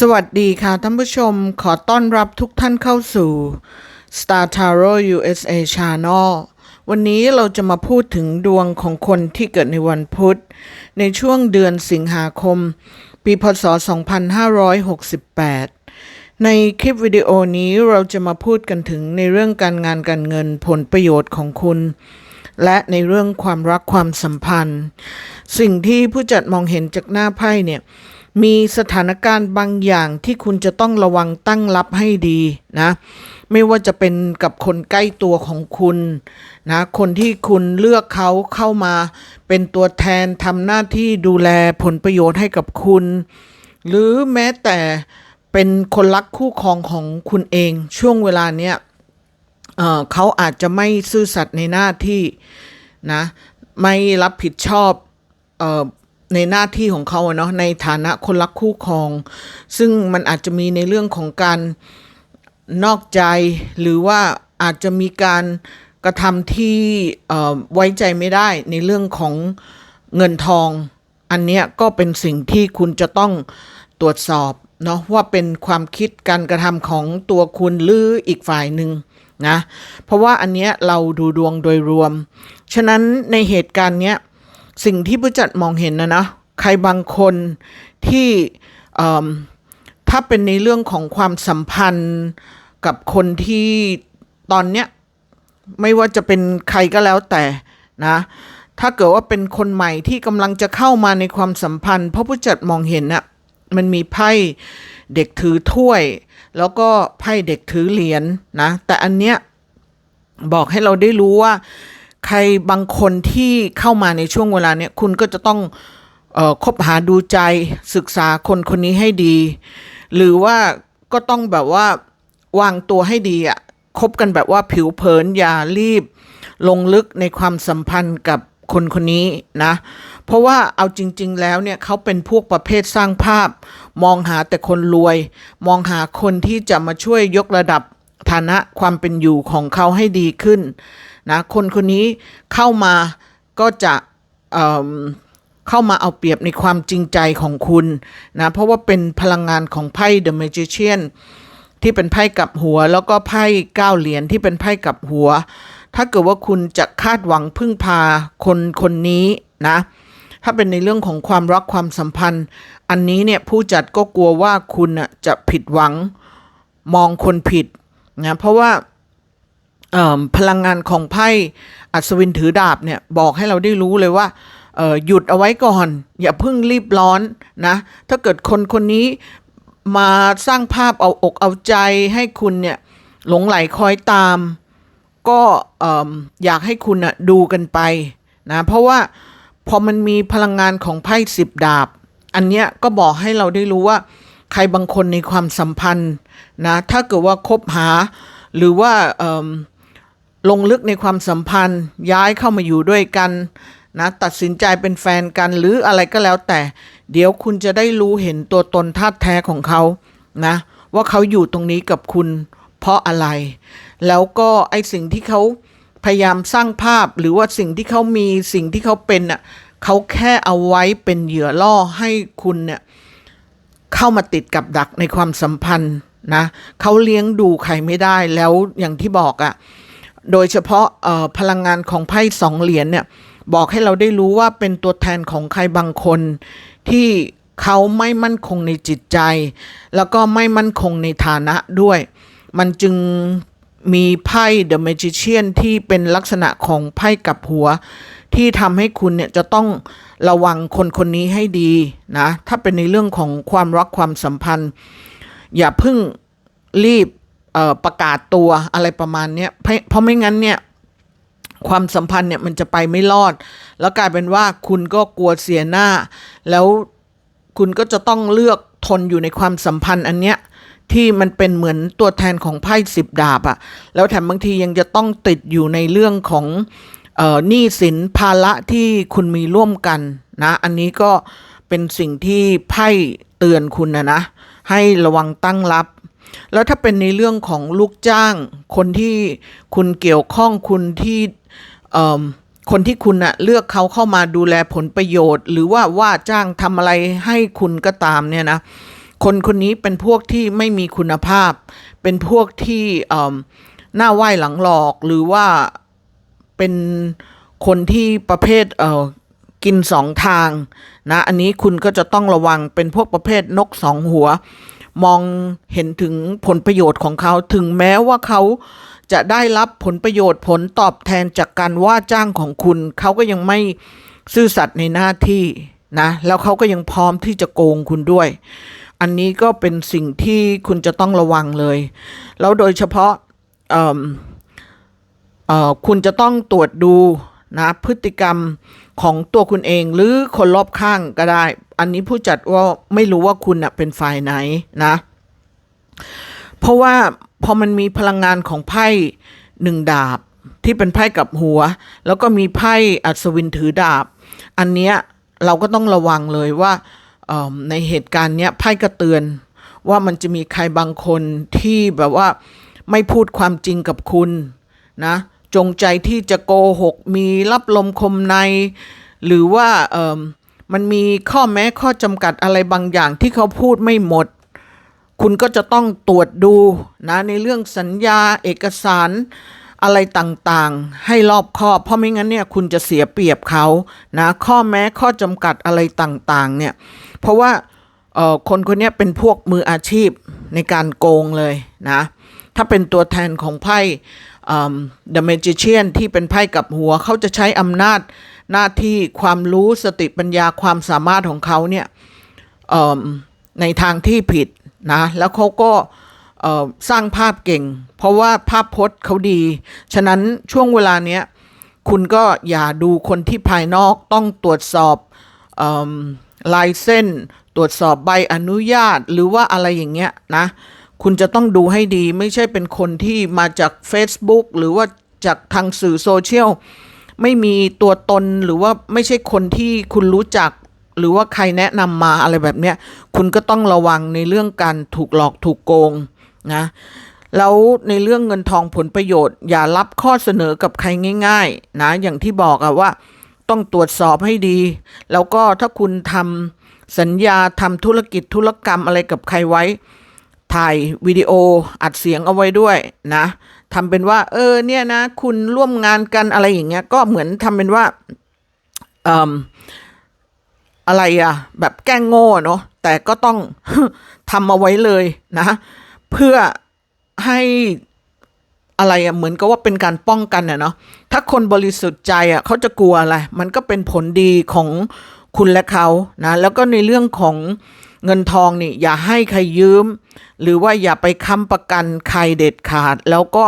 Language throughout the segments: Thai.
สวัสดีค่ะท่านผู้ชมขอต้อนรับทุกท่านเข้าสู่ Star Tarot USA Channel วันนี้เราจะมาพูดถึงดวงของคนที่เกิดในวันพุธ ในช่วงเดือนสิงหาคม ปีพศ 2568 ในคลิปวิดีโอนี้เราจะมาพูดกันถึงในเรื่องการงานการเงินผลประโยชน์ของคุณ และในเรื่องความรักความสัมพันธ์ สิ่งที่ผู้จัดมองเห็นจากหน้าไพ่เนี่ย มีสถานการณ์บางอย่างที่คุณจะต้องระวังตั้งรับให้ดีนะ ไม่ว่าจะเป็นกับคนใกล้ตัวของคุณนะคนที่คุณเลือกเขาเข้ามา เป็นตัวแทนทำหน้าที่ดูแลผลประโยชน์ให้กับคุณ หรือแม้แต่เป็นคนรักคู่ครองของคุณเองช่วงเวลาเนี้ยเเขาอาจจะไม่ซื่อสัตย์ในหน้าที่นะไม่รับผิดชอบ ในหน้าที่ของเขาเนาะในฐานะคนรักคู่ครอง ซึ่งมันอาจจะมีในเรื่องของการนอกใจ หรือว่าอาจจะมีการกระทำที่ไว้ใจไม่ได้ในเรื่องของเงินทอง อันเนี้ยก็เป็นสิ่งที่คุณจะต้องตรวจสอบเนาะว่าเป็นความคิดการกระทำของตัวคุณหรืออีกฝ่ายหนึ่งนะเพราะว่าอันเนี้ยเราดูดวงโดยรวม ฉะนั้นในเหตุการณ์เนี้ย สิ่งที่ผู้จัดมองเห็นนะนะใครบางคนที่ถ้าเป็นในเรื่องของความสัมพันธ์กับคนที่ตอนเนี้ยไม่ว่าจะเป็นใครก็แล้วแต่นะ ถ้าเกิดว่าเป็นคนใหม่ที่กำลังจะเข้ามาในความสัมพันธ์ เพราะผู้จัดมองเห็นน่ะมันมีไพ่เด็กถือถ้วย แล้วก็ไพ่เด็กถือเหรียญนะ แต่อันเนี้ยบอกให้เราได้รู้ว่า ใครบางคนที่เข้ามาในช่วงเวลาเนี้ยคุณก็จะต้องออคบหาดูใจศึกษาคนคนนี้ให้ดี หรือว่าก็ต้องแบบว่าวางตัวให้ดีอะคบกันแบบว่าผิวเผินอย่ารีบ ลงลึกในความสัมพันธ์กับคนคนนี้นะ เพราะว่าเอาจริง ๆ แล้วเนี่ยเขาเป็นพวกประเภทสร้างภาพ มองหาแต่คนรวย มองหาคนที่จะมาช่วยยกระดับฐานะความเป็นอยู่ของเขาให้ดีขึ้น นะคนคนนี้เข้ามาก็จะเอิ่มเข้ามาเอาเปรียบในความจริงใจของคุณนะเพราะว่าเป็นพลังงานของไพ่ The Magician ที่เป็นไพ่กับหัว แล้วก็ไพ่ก้าเหรียญที่เป็นไพ่กับหัว ถ้าเกิดว่าคุณจะคาดหวังพึ่งพาคนคนนี้นะถ้าเป็นในเรื่องของความรักความสัมพันธ์ อันนี้เนี่ยผู้จัดก็กลัวว่าคุณน่ะจะผิดหวังมองคนผิดนะเพราะว่า พลังงานของไพ่อัศวินถือดาบเนี่ยบอกให้เราได้รู้เลยว่าหยุดเอาไว้ก่อน อย่าเพิ่งรีบร้อนนะถ้าเกิดคนคนนี้มาสร้างภาพเอาอกเอาใจให้คุณเนี่ยหลงไหลคอยตาม ก็เอิ่มอยากให้คุณอะดูกันไปนะเพราะว่าพอมันมีพลังงานของไพ่สิบดาบ อันเนี้ยก็บอกให้เราได้รู้ว่า ใครบางคนในความสัมพันธ์นะถ้าเกิดว่าคบหาหรือว่าอ ลงลึกในความสัมพันธ์ ย้ายเข้ามาอยู่ด้วยกันนะตัดสินใจเป็นแฟนกันหรืออะไรก็แล้วแต่ เดี๋ยวคุณจะได้รู้เห็นตัวตนท่าแท้ของเขานะว่าเขาอยู่ตรงนี้กับคุณเพราะอะไร แล้วก็ไอสิ่งที่เขาพยายามสร้างภาพหรือว่าสิ่งที่เขามีสิ่งที่เขาเป็นอะเขาแค่เอาไว้เป็นเหยื่อล่อให้คุณเนี่ยเข้ามาติดกับดักในความสัมพันธ์นะเขาเลี้ยงดูใครไม่ได้แล้วอย่างที่บอกอะ่ะ โดยเฉพาะพลังงานของไพ่สองเหรียญเนี่ยบอกให้เราได้รู้ว่าเป็นตัวแทนของใครบางคน ที่เขาไม่มั่นคงในจิตใจ แล้วก็ไม่มั่นคงในฐานะด้วย มันจึงมีไพ่ The Magician ที่เป็นลักษณะของไพ่กับหัว ที่ทำให้คุณเนี่ยจะต้องระวังคนคนนี้ให้ดีนะ ถ้าเป็นในเรื่องของความรักความสัมพันธ์ อย่าเพิ่งรีบ ประกาศตัวอะไรประมาณนี้เพราะไม่งั้นเนี่ยความสัมพันธ์เนี่ยมันจะไปไม่รอด แล้วกลายเป็นว่าคุณก็กลัวเสียหน้า แล้วคุณก็จะต้องเลือกทนอยู่ในความสัมพันธ์อันเนี้ยที่มันเป็นเหมือนตัวแทนของไพ่สิบดาบอะแล้วแถมบางทียังจะต้องติดอยู่ในเรื่องของหนี้สินภาระที่คุณมีร่วมกันนะ อันนี้ก็เป็นสิ่งที่ไพ่เตือนคุณนะนะ ให้ระวังตั้งรับ แล้วถ้าเป็นในเรื่องของลูกจ้าง คนที่คุณเกี่ยวข้องคุณที่คนที่คุณอะเลือกเขาเข้ามาดูแลผลประโยชน์ หรือว่าว่าจ้างทำอะไรให้คุณก็ตามเนี่ยนะคนคนนี้เป็นพวกที่ไม่มีคุณภาพ เป็นพวกที่เอิ่มหน้าไหว้หลังหลอกหรือว่าเป็นคนที่ประเภทเอ่อกินสองทางนะอันนี้คุณก็จะต้องระวังเป็นพวกประเภทนกสองหัว มองเห็นถึงผลประโยชน์ของเขาถึงแม้ว่าเขาจะได้รับผลประโยชน์ผลตอบแทนจากการว่าจ้างของคุณ เขาก็ยังไม่ซื่อสัตย์ในหน้าที่นะแล้วเขาก็ยังพร้อมที่จะโกงคุณด้วย อันนี้ก็เป็นสิ่งที่คุณจะต้องระวังเลย แล้วโดยเฉพาะคุณจะต้องตรวจดู นะพฤติกรรมของตัวคุณเองหรือคนรอบข้างก็ได้ อันนี้ผู้จัดว่าไม่รู้ว่าคุณนะเป็นฝ่ายไหนนะ เพราะว่าพอมันมีพลังงานของไพ่หนึ่งดาบที่เป็นไพ่กับหัว แล้วก็มีไพ่อัศวินถือดาบ อันเนี้ยเราก็ต้องระวังเลยว่าในเหตุการณ์เนี้ยไพ่ก็เตือนว่ามันจะมีใครบางคนที่แบบว่าไม่พูดความจริงกับคุณนะ จงใจที่จะโกหกมีรับลมคมใน หรือว่าเอิ่มมันมีข้อแม้ข้อจำกัดอะไรบางอย่างที่เขาพูดไม่หมด คุณก็จะต้องตรวจดูนะในเรื่องสัญญาเอกสารอะไรต่างๆ ให้รอบคอบเพราะไม่งั้นเนี่ยคุณจะเสียเปรียบเขานะข้อแม้ข้อจำกัดอะไรต่างๆเนี่ยเพราะว่าเออคนคนนี้เป็นพวกมืออาชีพในการโกงเลยนะ ถ้าเป็นตัวแทนของไพ่ The Magician ที่เป็นไพ่กับหัว เขาจะใช้อำนาจหน้าที่ความรู้สติปัญญาความสามารถของเขาเนี่ยในทางที่ผิดนะแล้วเขาก็สร้างภาพเก่ง เพราะว่าภาพพจน์เขาดี ฉะนั้นช่วงเวลาเนี้ยคุณก็อย่าดูคนที่ภายนอกต้องตรวจสอบเอลายเส้น ตรวจสอบใบอนุญาตหรือว่าอะไรอย่างเงี้ยนะ คุณจะต้องดูให้ดีไม่ใช่เป็นคนที่มาจาก Facebook หรือว่าจากทางสื่อโซเชียลไม่มีตัวตนหรือว่าไม่ใช่คนที่คุณรู้จัก หรือว่าใครแนะนำมาอะไรแบบเนี้ยคุณก็ต้องระวังในเรื่องการถูกหลอกถูกโกงนะแล้วในเรื่องเงินทองผลประโยชน์ อย่ารับข้อเสนอกับใครง่าย ๆ นะ อย่างที่บอกอะว่า ต้องตรวจสอบให้ดี แล้วก็ถ้าคุณทำสัญญาทำธุรกิจธุรกรรมอะไรกับใครไว้ ถ่ายวิดีโออัดเสียงเอาไว้ด้วยนะทำเป็นว่า เออเนี่ยนะ คุณร่วมงานกันอะไรอย่างเงี้ย ก็เหมือนทำเป็นว่าเอ่อะไรอะแบบแกล้งโง่เนาะแต่ก็ต้องทำเอาไว้เลยนะ เพื่อให้อะไรอะเหมือนกับว่าเป็นการป้องกันเนาะถ้าคนบริสุทธิ์ใจอะเขาจะกลัวอะไร มันก็เป็นผลดีของคุณและเขานะ แล้วก็ในเรื่องของ เงินทองนี่อย่าให้ใครยืม หรือว่าอย่าไปค้ำประกันใครเด็ดขาด แล้วก็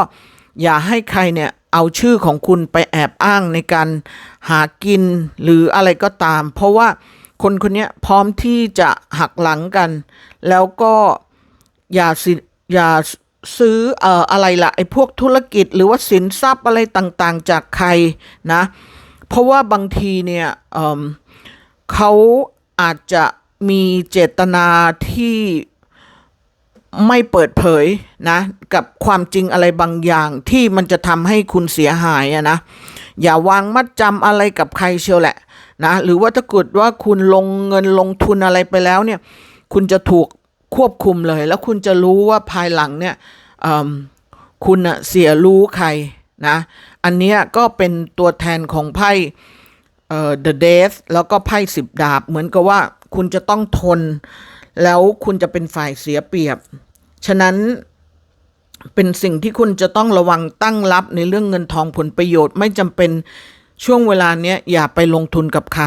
อย่าให้ใครเนี่ยเอาชื่อของคุณไปแอบอ้างในการหากินหรืออะไรก็ตาม เพราะว่าคนคนนี้พร้อมที่จะหักหลังกัน แล้วก็อย่าสิอย่าซื้อเอ่ออะไรละไอ้พวกธุรกิจหรือว่าสินทรัพย์อะไรต่างๆ จากใครนะ เพราะว่าบางทีเนี่ยเเขาอาจจะ มีเจตนาที่ไม่เปิดเผยนะ กับความจริงอะไรบางอย่างที่มันจะทำให้คุณเสียหายอะนะ อย่าวางมัดจำอะไรกับใครเชียวแหละนะหรือว่าถ้าเกิดว่าคุณลงเงินลงทุนอะไรไปแล้วเนี่ย คุณจะถูกควบคุมเลย แล้วคุณจะรู้ว่าภายหลังเนี่ยคุณอะเสียรู้ใครนะ อันนี้ก็เป็นตัวแทนของไพ่เอ่อ The Death แล้วก็ไพ่สิบดาบเหมือนกับว่า คุณจะต้องทน แล้วคุณจะเป็นฝ่ายเสียเปรียบ ฉะนั้นเป็นสิ่งที่คุณจะต้องระวังตั้งรับในเรื่องเงินทองผลประโยชน์ไม่จำเป็นช่วงเวลาเนี้ยอย่าไปลงทุนกับใคร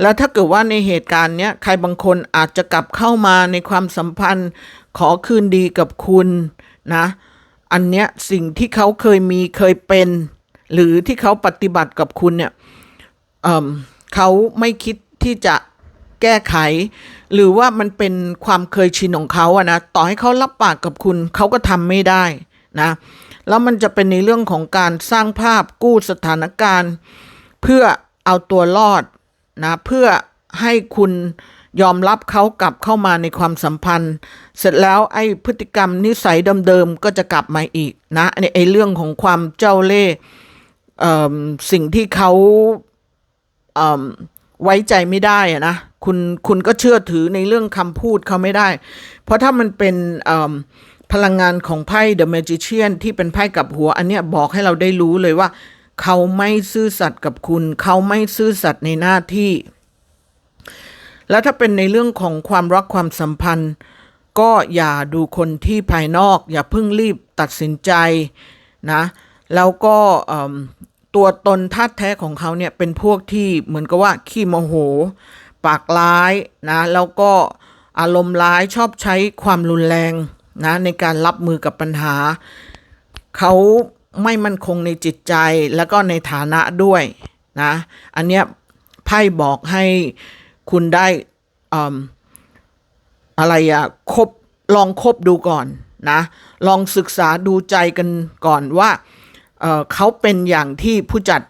แล้วถ้าเกิดว่าในเหตุการณ์เนี้ยใครบางคนอาจจะกลับเข้ามาในความสัมพันธ์ ขอคืนดีกับคุณนะ อันเนี้ยสิ่งที่เขาเคยมีเคยเป็น หรือที่เขาปฏิบัติกับคุณเนี่ยเเขาไม่คิดที่จะ แก้ไข หรือว่ามันเป็นความเคยชินของเขาอะนะต่อให้เขารับปากกับคุณเขาก็ทำไม่ได้นะแล้วมันจะเป็นในเรื่องของการสร้างภาพกู้สถานการณ์ เพื่อเอาตัวรอดนะเพื่อให้คุณยอมรับเขากลับเข้ามาในความสัมพันธ์ เสร็จแล้วไอ้พฤติกรรมนิสัยเดิมๆก็จะกลับมาอีกนะไอ้ไอเรื่องของความเจ้าเล่ห์สิ่งที่เขาเไว้ใจไม่ได้อะนะคุณคุณก็เชื่อถือในเรื่องคำพูดเขาไม่ได้ เพราะถ้ามันเป็นพลังงานของไพ่ The Magician ที่เป็นไพ่กับหัว อันเนี้ยบอกให้เราได้รู้เลยว่า เขาไม่ซื่อสัตย์กับคุณ เขาไม่ซื่อสัตย์ในหน้าที่ แล้วถ้าเป็นในเรื่องของความรักความสัมพันธ์ ก็อย่าดูคนที่ภายนอก อย่าเพิ่งรีบตัดสินใจนะ แล้วก็ ตัวตนท่าแท้ของเขาเนี่ยเป็นพวกที่เหมือนกับว่าขี้โมโห ปากร้ายนะแล้วก็อารมณ์ร้ายชอบใช้ความรุนแรงนะในการรับมือกับปัญหา เขาไม่มั่นคงในจิตใจแล้วก็ในฐานะด้วยนะอันเนี้ยไพ่บอกให้คุณได้ออะไรอะคบลองคบดูก่อนนะ ลองศึกษาดูใจกันก่อนว่า เเขาเป็นอย่างที่ผู้จัด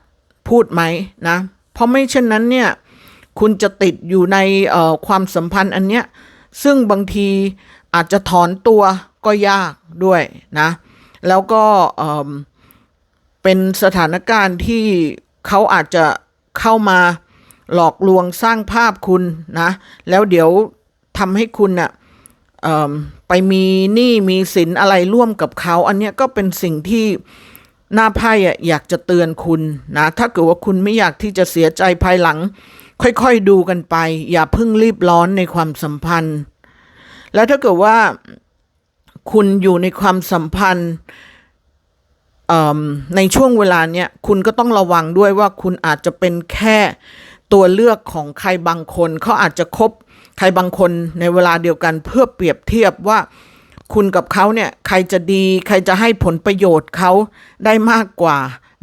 พูดไหมนะ เพราะไม่เช่นนั้นเนี่ยคุณจะติดอยู่ในความสัมพันธ์อันเนี้ยซึ่งบางทีอาจจะถอนตัวก็ยากด้วยนะ แล้วก็เป็นสถานการณ์ที่เขาอาจจะเข้ามาหลอกลวงสร้างภาพคุณนะ แล้วเดี๋ยวทำให้คุณน่ะเอิ่มไปมีหนี้มีสินอะไรร่วมกับเขา อันเนี้ยก็เป็นสิ่งที่ หน้าไพ่อะอยากจะเตือนคุณนะ ถ้าเกิดว่าคุณไม่อยากที่จะเสียใจภายหลัง ค่อยๆดูกันไป อย่าเพิ่งรีบร้อนในความสัมพันธ์ แล้วถ้าเกิดว่าคุณอยู่ในความสัมพันธ์ในช่วงเวลาเนี้ยคุณก็ต้องระวังด้วยว่าคุณอาจจะเป็นแค่ตัวเลือกของใครบางคนเขาอาจจะคบใครบางคนในเวลาเดียวกันเพื่อเปรียบเทียบว่า คุณกับเขาเนี่ยใครจะดี ใครจะให้ผลประโยชน์เขาได้มากกว่า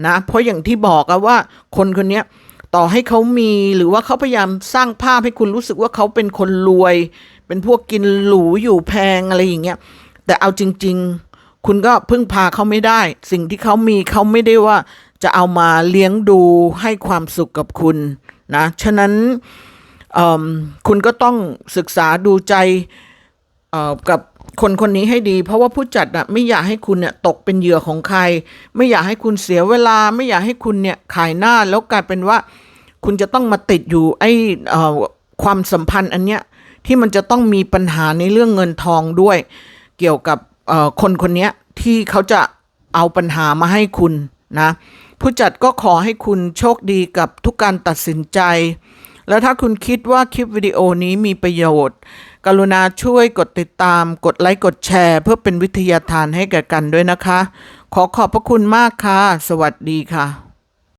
นะเพราะอย่างที่บอกอะว่าคนคนนี้ต่อให้เขามีหรือว่าเขาพยายามสร้างภาพให้คุณรู้สึกว่าเขาเป็นคนรวย เป็นพวกกินหรูอยู่แพงอะไรอย่างเงี้ยแต่เอาจริง ๆ คุณก็พึ่งพาเขาไม่ได้ สิ่งที่เขามีเขาไม่ได้ว่าจะเอามาเลี้ยงดูให้ความสุขกับคุณนะฉะนั้นคุณก็ต้องศึกษาดูใจกับ คนคนนี้ให้ดี เพราะว่าผู้จัดอะไม่อยากให้คุณเนี่ยตกเป็นเหยื่อของใคร ไม่อยากให้คุณเสียเวลา ไม่อยากให้คุณเนี่ยขายหน้าแล้วกลายเป็นว่า คุณจะต้องมาติดอยู่ไอ้เอ่อความสัมพันธ์อันเนี้ยที่มันจะต้องมีปัญหาในเรื่องเงินทองด้วย เกี่ยวกับคนคนนี้ที่เขาจะเอาปัญหามาให้คุณนะผู้จัดก็ขอให้คุณโชคดีกับทุกการตัดสินใจ แล้วถ้าคุณคิดว่าคลิปวิดีโอนี้มีประโยชน์ กรุณาช่วยกดติดตาม กดไลค์กดแชร์ เพื่อเป็นวิทยาทานให้แก่กันด้วยนะคะ ขอขอบพระคุณมากค่ะ สวัสดีค่ะ